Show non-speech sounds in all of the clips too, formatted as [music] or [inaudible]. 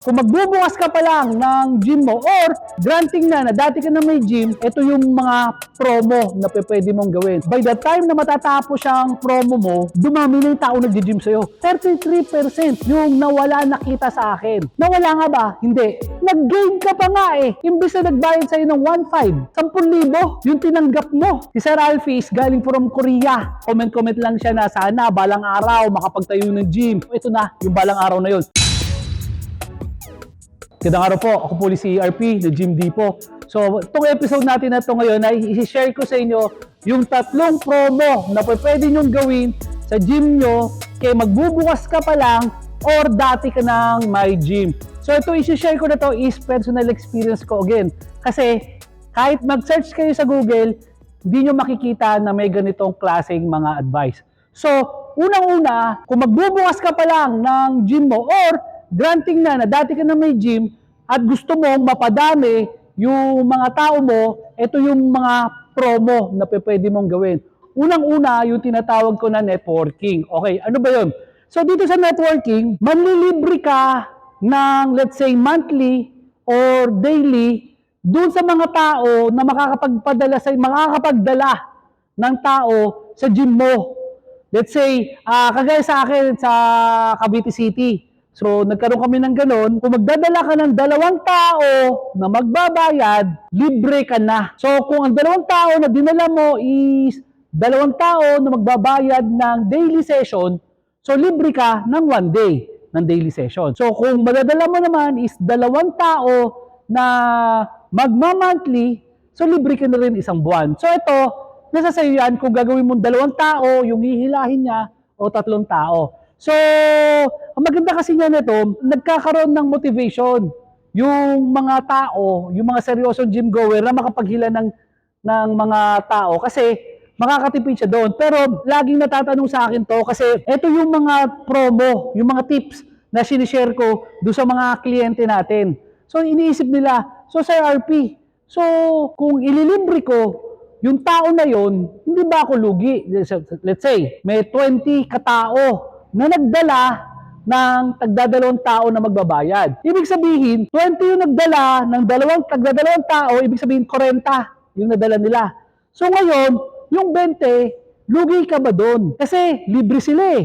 Kung magbubukas ka pa lang ng gym mo or granting na na dati ka na may gym, ito yung mga promo na pwede mong gawin. By the time na matatapos ang promo mo, dumami na yung tao nag-gym sa'yo. 33% yung nawala nakita sa akin. Nawala nga ba? Hindi. Nag-gain ka pa nga eh. Imbis na nagbayad sa'yo ng 1.5, 10,000 yung tinanggap mo. Si Sir Alfie is galing from Korea. Comment-comment lang siya na sana balang araw makapagtayo ng gym. Ito na, yung balang araw na yun. Gandang araw po, ako po si ERP, the Gym Depot. So, itong episode natin na ito ngayon ay i-share ko sa inyo yung tatlong promo na pwede nyong gawin sa gym nyo kaya magbubukas ka pa lang or dati ka nang may gym. So, ito i-share ko na to is personal experience ko again. Kasi kahit mag-search kayo sa Google, hindi nyo makikita na may ganitong klaseng mga advice. So, unang-una, kung magbubukas ka pa lang ng gym mo or granting na na dati ka na may gym at gusto mong mapadami yung mga tao mo, ito yung mga promo na pwede mong gawin. Unang-una, yung tinatawag ko na networking. Okay, ano ba yun? So dito sa networking, manlilibre ka ng let's say monthly or daily doon sa mga tao na makakapagpadala sa makakapagdala ng tao sa gym mo. Let's say, ah kagaya sa akin sa Cavite City. So, nagkaroon kami ng ganun. Kung magdadala ka ng dalawang tao na magbabayad, libre ka na. So, kung ang dalawang tao na dinala mo is dalawang tao na magbabayad ng daily session, so libre ka ng one day ng daily session. So, kung madadala mo naman is dalawang tao na magma-monthly, so libre ka na rin isang buwan. So, ito, nasa sa'yo yan kung gagawin mo dalawang tao, yung hihilahin niya, o tatlong tao. So, ang maganda kasi niya nito, nagkakaroon ng motivation yung mga tao, yung mga seryosong gym goer na makapaghila ng, ng mga tao kasi makakatipid siya doon. Pero laging natatanong sa akin to kasi ito yung mga promo, yung mga tips na sinishare ko doon sa mga kliyente natin. So iniisip nila, so sa RP, so kung ililibre ko, yung tao na yon, hindi ba ako lugi? Let's say, may 20 katao na nagdala ng tagdadalawang tao na magbabayad. Ibig sabihin, 20 yung nagdala ng dalawang tagdadalawang tao, ibig sabihin 40 yung nadala nila. So ngayon, yung 20, lugi ka ba doon? Kasi libre sila eh.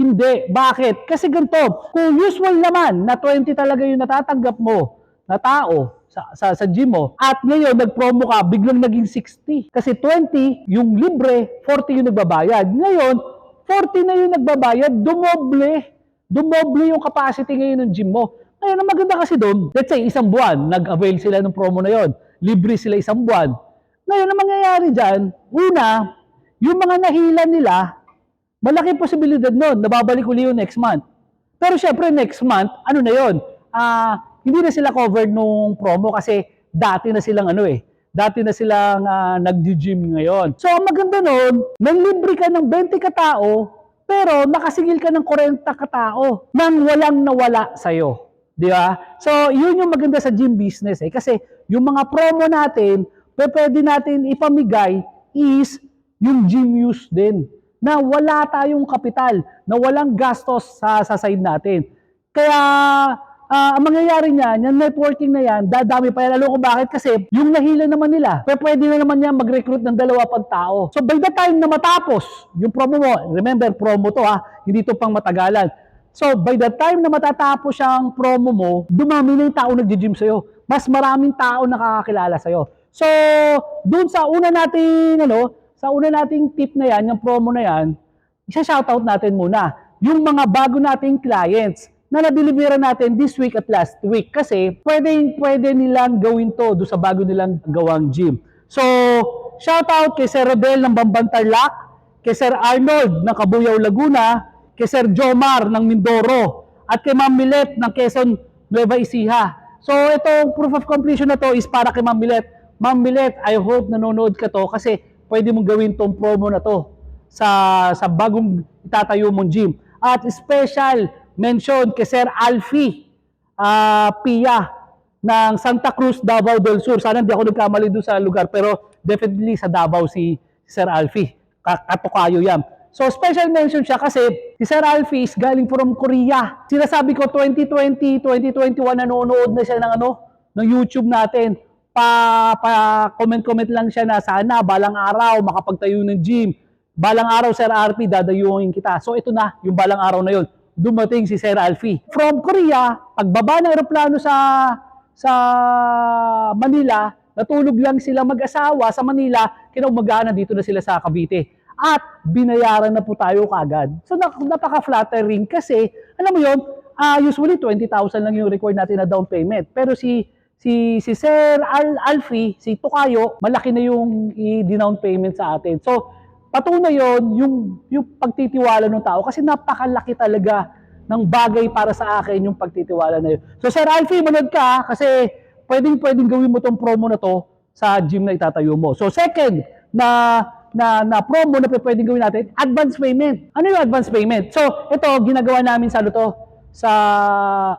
Hindi. Bakit? Kasi ganito, kung usual naman na 20 talaga yung natatanggap mo na tao sa, sa, sa gym mo, at ngayon nag-promo ka, biglang naging 60. Kasi 20 yung libre, 40 yung nagbabayad. Ngayon, 40 na yung nagbabayad, dumoble. Dumoble yung capacity ngayon ng gym mo. Ngayon, ang maganda kasi doon, let's say isang buwan, nag-avail sila ng promo na yon, libre sila isang buwan. Ngayon, ang mangyayari dyan, una, yung mga nahila nila, malaki posibilidad nun, nababalik uli yung next month. Pero syempre, next month, ano na yon? Ah, hindi na sila covered nung promo kasi dati na silang ano eh, dati na silang ah, nag-gym ngayon. So, ang maganda nun, nanlibre ka ng 20 katao, pero nakasingil ka ng 40 katao nang walang nawala sa'yo. Di ba? So, yun yung maganda sa gym business eh. Kasi yung mga promo natin, pwede natin ipamigay is yung gym use din. Na wala tayong kapital, na walang gastos sa, sa side natin. Kaya, ah, ang mangyayari niyan, yung networking na yan, dadami pa yan. Alam ko bakit? Kasi yung nahila naman nila, pe- pwede na naman yan mag-recruit ng dalawa pang tao. So by the time na matapos yung promo mo, remember, promo to ha, hindi to pang matagalan. So by the time na matatapos ang promo mo, dumami na yung tao nag-gym sa'yo. Mas maraming tao nakakakilala sa'yo. So, dun sa una nating, ano, sa una nating tip na yan, yung promo na yan, isa-shoutout natin muna yung mga bago nating clients na na-deliver natin this week at last week kasi pwede, pwede nilang gawin to do sa bago nilang gawang gym. So, shoutout kay Sir Rodel ng Bambantarlac, kay Sir Arnold ng Kabuyaw Laguna, kay Sir Jomar ng Mindoro, at kay Ma'am Milet ng Quezon Nueva Ecija. So, itong proof of completion na to is para kay Ma'am Milet. Ma'am Milet, I hope nanonood ka to kasi pwede mong gawin tong promo na to sa sa bagong itatayo mong gym. At special mention kay Sir Alfie ah, Pia ng Santa Cruz, Davao del Sur. Sana hindi ako nagkamali doon sa lugar pero definitely sa Davao si Sir Alfie. Ka- Katukayo yan. So special mention siya kasi si Sir Alfie is galing from Korea. Sinasabi ko 2020, 2021 nanonood na siya ng ano, ng YouTube natin. Pa, pa comment-comment lang siya na sana balang araw makapagtayo ng gym. Balang araw Sir RP dadayuhin kita. So ito na yung balang araw na yun. Dumating si Sir Alfie. From Korea, pagbaba ng eroplano sa sa Manila, natulog lang sila mag-asawa sa Manila, kinaumagahan dito na sila sa Cavite. At binayaran na po tayo kagad. So napaka-flattering kasi, alam mo yon ah usually 20,000 lang yung record natin na down payment. Pero si si si Sir Al Alfie, si Tukayo, malaki na yung i-down payment sa atin. So patunay yon yung yung pagtitiwala ng tao kasi napakalaki talaga ng bagay para sa akin yung pagtitiwala na yun. So Sir Alfie, manood ka kasi pwedeng pwedeng gawin mo tong promo na to sa gym na itatayo mo. So second na na na promo na pwedeng gawin natin, advance payment. Ano yung advance payment? So ito ginagawa namin sa ano to sa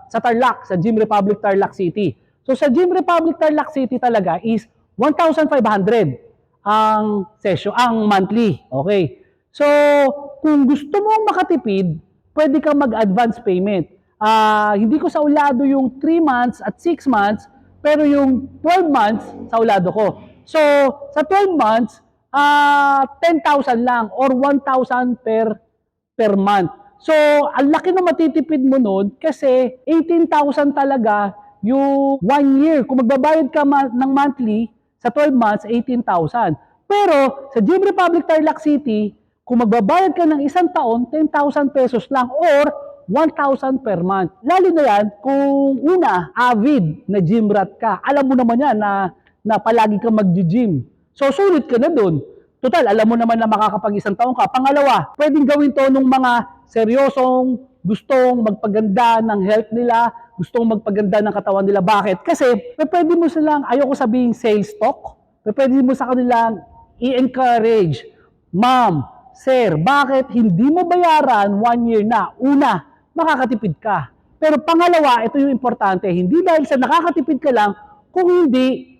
sa Tarlac, sa Gym Republic Tarlac City. So sa Gym Republic Tarlac City talaga is 1,500 ang session, ang monthly. Okay. So, kung gusto mong makatipid, pwede kang mag-advance payment. Ah, hindi ko sa ulado yung 3 months at 6 months, pero yung 12 months sa ulado ko. So, sa 12 months, ah 10,000 lang or 1,000 per per month. So, ang laki na matitipid mo nun kasi 18,000 talaga yung one year. Kung magbabayad ka ng monthly, sa 12 months, 18,000. Pero sa Gym Republic Tarlac City, kung magbabayad ka ng isang taon, 10,000 pesos lang or 1,000 per month. Lalo na yan kung una, avid na gym rat ka. Alam mo naman yan na, na palagi kang mag-gym. So, sulit ka na dun. Total, alam mo naman na makakapag isang taon ka. Pangalawa, pwedeng gawin to ng mga seryosong gustong magpaganda ng health nila, gustong magpaganda ng katawan nila. Bakit? Kasi pwede mo silang, ayoko sabihin sales talk, pwede mo sa kanilang i-encourage, Ma'am, Sir, bakit hindi mo bayaran one year na? Una, makakatipid ka. Pero pangalawa, ito yung importante, hindi dahil sa nakakatipid ka lang, kung hindi,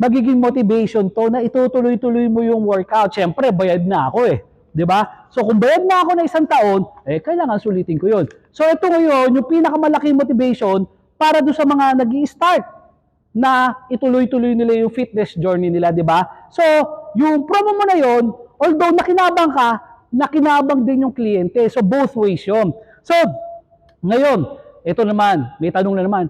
magiging motivation to na itutuloy-tuloy mo yung workout. Siyempre, bayad na ako eh. 'Di ba? So kung bayad na ako na isang taon, eh kailangan sulitin ko 'yon. So ito ngayon, yung pinakamalaking motivation para do sa mga nag start na ituloy-tuloy nila yung fitness journey nila, 'di ba? So, yung promo mo na 'yon, although nakinabang ka, nakinabang din yung kliyente. So both ways 'yon. So, ngayon, ito naman, may tanong na naman.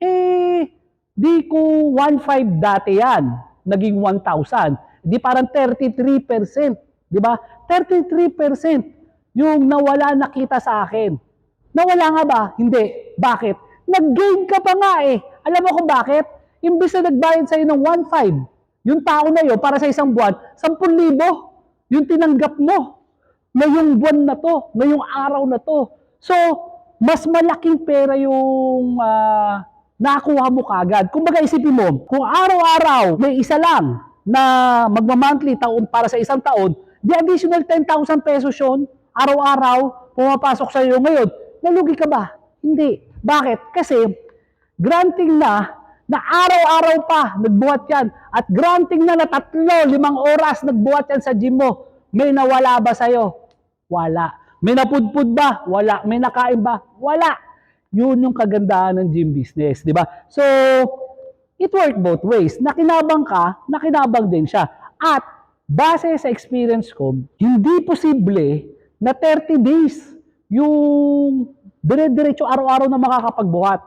Eh, di ko 1.5 dati yan, naging 1,000. Di parang 33%, di ba? 33% yung nawala nakita sa akin. Nawala nga ba? Hindi. Bakit? Nag-gain ka pa nga eh. Alam mo kung bakit? Imbis na nagbayad sa'yo ng 1.5, yung tao na yun para sa isang buwan, 10,000 yung tinanggap mo ngayong buwan na to, ngayong araw na to. So, mas malaking pera yung ah, nakuha mo kagad. Kung baga isipin mo, kung araw-araw may isa lang na magma-monthly taon para sa isang taon, di additional 10,000 pesos yun, araw-araw, pumapasok sa iyo ngayon, nalugi ka ba? Hindi. Bakit? Kasi granting na na araw-araw pa nagbuhat yan at granting na na tatlo, limang oras nagbuhat yan sa gym mo, may nawala ba sa'yo? Wala. May napudpud ba? Wala. May nakain ba? Wala. Yun yung kagandahan ng gym business, di ba? So, it worked both ways. Nakinabang ka, nakinabang din siya. At base sa experience ko, hindi posible na 30 days yung dire-diretso araw-araw na makakapagbuhat.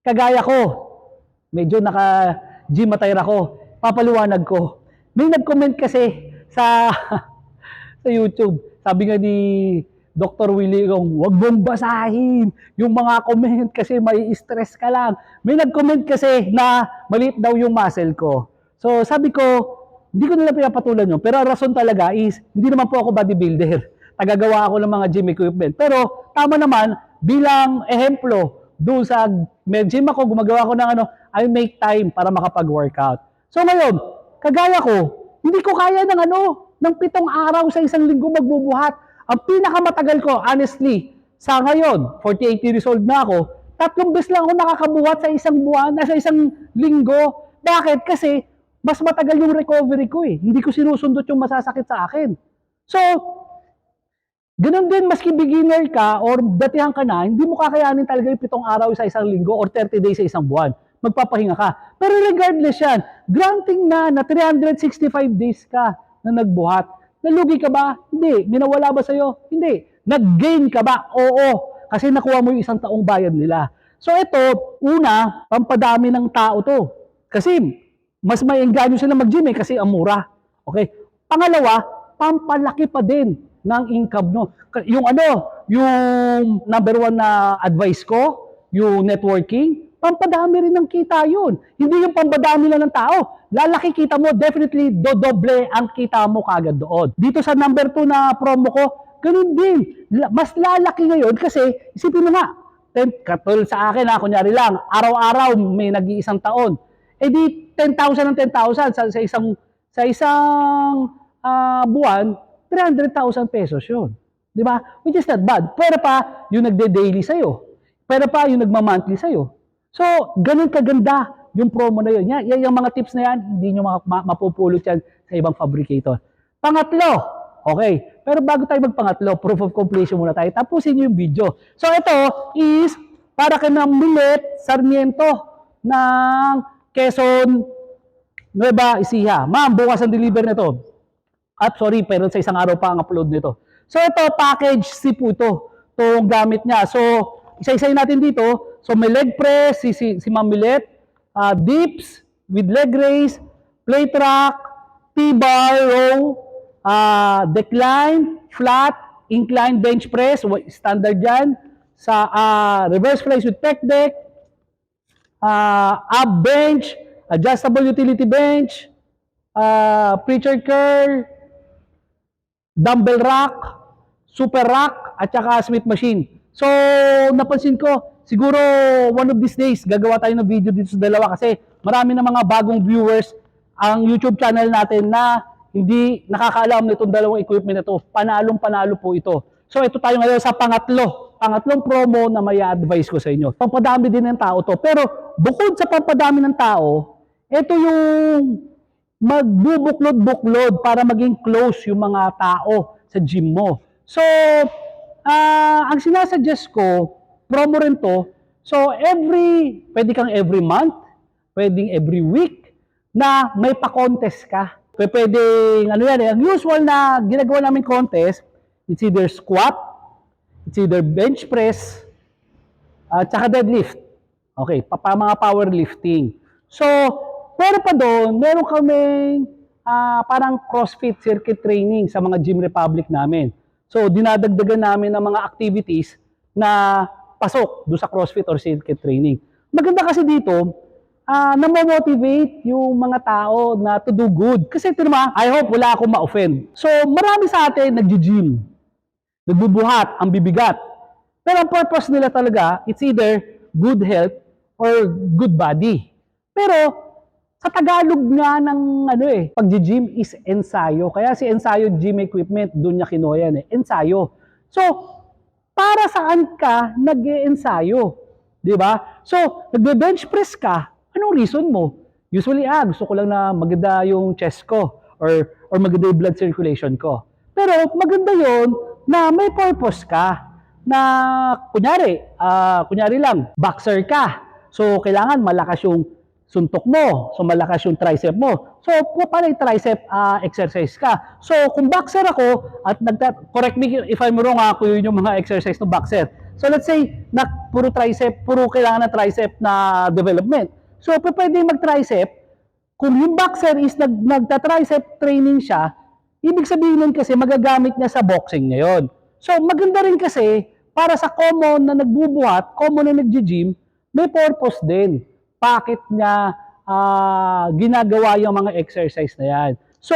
Kagaya ko, medyo naka-gym attire ako, papaliwanag ko. May nag-comment kasi sa [laughs] sa YouTube. Sabi nga ni Dr. Willie kung wag mong basahin yung mga comment kasi may stress ka lang. May nag-comment kasi na maliit daw yung muscle ko. So sabi ko, hindi ko nila pinapatulan yun. Pero ang rason talaga is, hindi naman po ako bodybuilder. [laughs] Tagagawa ako ng mga gym equipment. Pero tama naman, bilang ehemplo, doon sa may gym ako, gumagawa ko ng ano, I make time para makapag-workout. So ngayon, kagaya ko, hindi ko kaya ng ano, ng pitong araw sa isang linggo magbubuhat. Ang pinakamatagal ko, honestly, sa ngayon, 48 years old na ako, tatlong beses lang ako nakakabuhat sa isang buwan, sa isang linggo. Bakit? Kasi mas matagal yung recovery ko eh. Hindi ko sinusundot yung masasakit sa akin. So, Ganun din, maski beginner ka or datihan ka na, hindi mo kakayanin talaga yung pitong araw sa isang linggo or 30 days sa isang buwan. Magpapahinga ka. Pero regardless yan, granting na na 365 days ka na nagbuhat. Nalugi ka ba? Hindi. Minawala ba sa'yo? Hindi. Nag-gain ka ba? Oo. Kasi nakuha mo yung isang taong bayad nila. So ito, una, pampadami ng tao to. Kasi mas may engganyo sila mag-gym eh kasi ang mura. Okay? Pangalawa, pampalaki pa din ng income no. Yung ano, yung number one na advice ko, yung networking, pampadami rin ng kita yun. Hindi yung pampadami lang ng tao. Lalaki kita mo, definitely dodoble ang kita mo kagad doon. Dito sa number two na promo ko, ganun din. Mas lalaki ngayon kasi, isipin mo nga, katulad sa akin ha, kunyari lang, araw-araw may nag-iisang taon. Eh di 10,000 ng 10,000 sa, sa isang sa isang ah, buwan, 300,000 pesos 'yun. 'Di ba? Which is not bad. Pero pa yung nagde-daily sa'yo. Pero pa yung nagma-monthly sa'yo. So, ganun kaganda yung promo na yun. Yan, yung mga tips na yan, hindi nyo ma- ma- mapupulot yan sa ibang fabricator. Pangatlo, okay. Pero bago tayo magpangatlo, proof of completion muna tayo. Tapusin nyo yung video. So, ito is para kay Ma'am Milet Sarmiento ng Quezon, Nueva Ecija. Ma'am, bukas ang deliver nito. At sorry, pero sa isang araw pa ang upload nito. So ito, package C po ito. Itong gamit niya. So, isa-isayin natin dito. So may leg press, si, si, si Ma'am Milet, ah, dips with leg raise, plate rack, T-bar row, ah, decline, flat, incline bench press, standard yan. Sa ah, reverse flies with pec deck, ah, up bench, adjustable utility bench, ah, preacher curl, dumbbell rack, super rack, at saka Smith machine. So, napansin ko, siguro one of these days, gagawa tayo ng video dito sa dalawa kasi marami na mga bagong viewers ang YouTube channel natin na hindi nakakaalam nitong dalawang equipment na ito. Panalong panalo po ito. So, ito tayo ngayon sa pangatlo. Pangatlong promo na may advice ko sa inyo. Pampadami din ng tao to. Pero, bukod sa pampadami ng tao, ito yung magbubuklod-buklod para maging close yung mga tao sa gym mo. So, ah ang sinasuggest ko, promo rin to, so every, pwede kang every month, pwedeng every week, na may pa-contest ka. Pwede, pwedeng, ano yan eh, ang usual na ginagawa namin contest, it's either squat, it's either bench press, at saka deadlift. Okay, pa, mga powerlifting. So, pero pa doon, meron kaming ah, parang CrossFit circuit training sa mga Gym Republic namin. So, dinadagdagan namin ng mga activities na pasok do sa CrossFit or circuit training. Maganda kasi dito, ah na-motivate yung mga tao na to do good. Kasi naman, I hope wala akong ma-offend. So, marami sa atin nag-gym. Nagbubuhat, ang bibigat. Pero ang purpose nila talaga, it's either good health or good body. Pero sa Tagalog nga ng ano eh, pag-gym is ensayo. Kaya si ensayo gym equipment, doon niya kinuha yan eh. Ensayo. So, para saan ka nag-ensayo? Di ba? So, nagbe-bench press ka, anong reason mo? Usually, ah, gusto ko lang na maganda yung chest ko or, or maganda yung blood circulation ko. Pero maganda yon na may purpose ka na kunyari, ah, kunyari lang, boxer ka. So, kailangan malakas yung suntok mo. So, malakas yung tricep mo. So, paano yung tricep ah, exercise ka? So, kung boxer ako, at nagta- correct me if I'm wrong ha, kung yun yung mga exercise ng boxer. So, let's say, na puro tricep, puro kailangan ng tricep na development. So, pwede mag-tricep. Kung yung boxer is nag, nagta-tricep training siya, ibig sabihin nun kasi magagamit niya sa boxing ngayon. So, maganda rin kasi, para sa common na nagbubuhat, common na nag-gym, may purpose din. Bakit niya ah, ginagawa yung mga exercise na yan. So,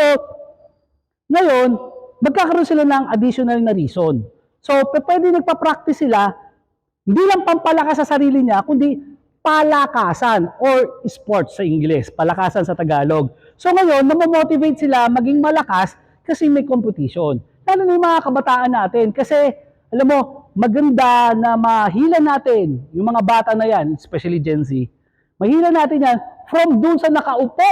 ngayon, magkakaroon sila ng additional na reason. So, pwede nagpa-practice sila, hindi lang pampalakas sa sarili niya, kundi palakasan or sports sa Ingles, palakasan sa Tagalog. So ngayon, namomotivate sila maging malakas kasi may competition. Lalo na yung mga kabataan natin kasi alam mo, maganda na mahila natin yung mga bata na yan, especially Gen Z. Mahila natin yan from dun sa nakaupo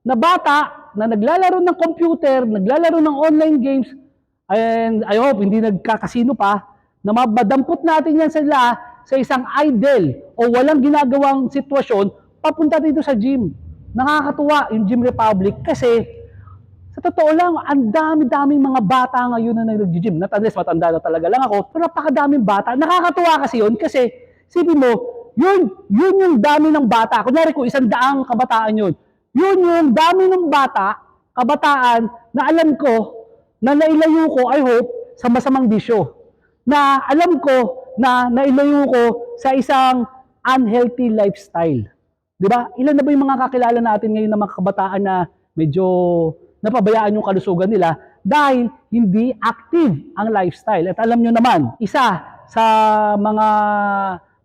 na bata na naglalaro ng computer, naglalaro ng online games, and I hope hindi nagkakasino pa, na mabadampot natin yan sila sa isang idle o walang ginagawang sitwasyon papunta dito sa gym. Nakakatuwa yung Gym Republic kasi sa totoo lang, ang dami-daming mga bata ngayon na nag-gym. Not unless matanda na talaga lang ako, pero napakadaming bata. Nakakatuwa kasi yun kasi, sipin mo, yun, yun yung dami ng bata. Kunyari kung isang daang kabataan yun, yun yung dami ng bata, kabataan, na alam ko, na nailayo ko, I hope, sa masamang bisyo. Na alam ko, na nailayo ko sa isang unhealthy lifestyle. Di ba? Ilan na ba yung mga kakilala natin ngayon na mga kabataan na medyo napabayaan yung kalusugan nila dahil hindi active ang lifestyle. At alam nyo naman, isa sa mga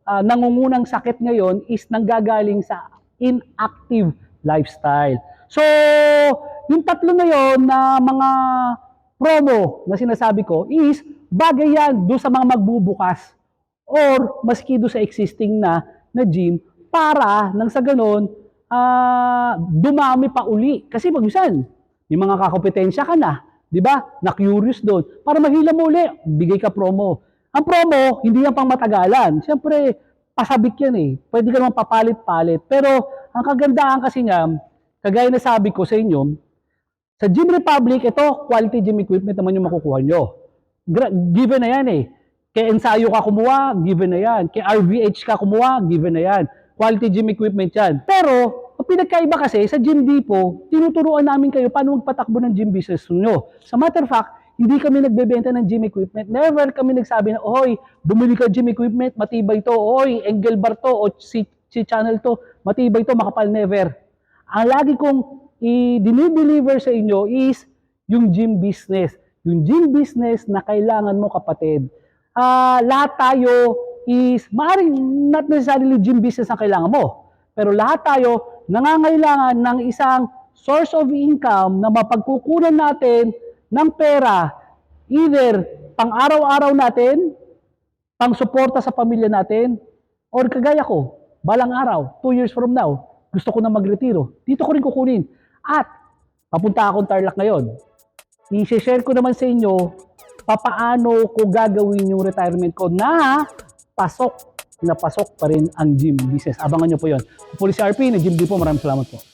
ah, nangungunang sakit ngayon is nanggagaling sa inactive lifestyle. So, yung tatlo na yon na mga promo na sinasabi ko is bagay yan doon sa mga magbubukas or maski doon sa existing na na gym para nang sa ganun ah, dumami pa uli. Kasi pag minsan, may mga kakompetensya ka na, di ba? Na curious doon. Para mahila mo uli, bigay ka promo. Ang promo, hindi yan pang matagalan. Siyempre, pasabik yan eh. Pwede ka naman papalit-palit. Pero, ang kagandahan kasi nga, kagaya na sabi ko sa inyo, sa Gym Republic, ito, quality gym equipment naman yung makukuha nyo. Given na yan eh. Kay ensayo ka kumuha, given na yan. Kay RVH ka kumuha, given na yan. Quality gym equipment yan. Pero, ang pinagkaiba kasi, sa Gym Depot, tinuturuan namin kayo paano magpatakbo ng gym business nyo. Sa matter of fact, hindi kami nagbebenta ng gym equipment. Never kami nagsabi na, oy, bumili ka gym equipment, matibay to. Oy, angle bar to, o si, si channel to, matibay to, makapal never. Ang lagi kong i-deliver sa inyo is yung gym business. Yung gym business na kailangan mo kapatid. Ah, lahat tayo is, maaaring not necessarily gym business ang kailangan mo. Pero lahat tayo nangangailangan ng isang source of income na mapagkukunan natin ng pera either pang araw-araw natin, pang suporta sa pamilya natin, or kagaya ko, balang araw, two years from now, gusto ko na magretiro. Dito ko rin kukunin. At, papunta akong Tarlac ngayon. I-share ko naman sa inyo papaano ko gagawin yung retirement ko na pasok na pasok pa rin ang gym business. Abangan nyo po yon. Ako po si RP, na Gym Depot. Maraming salamat po.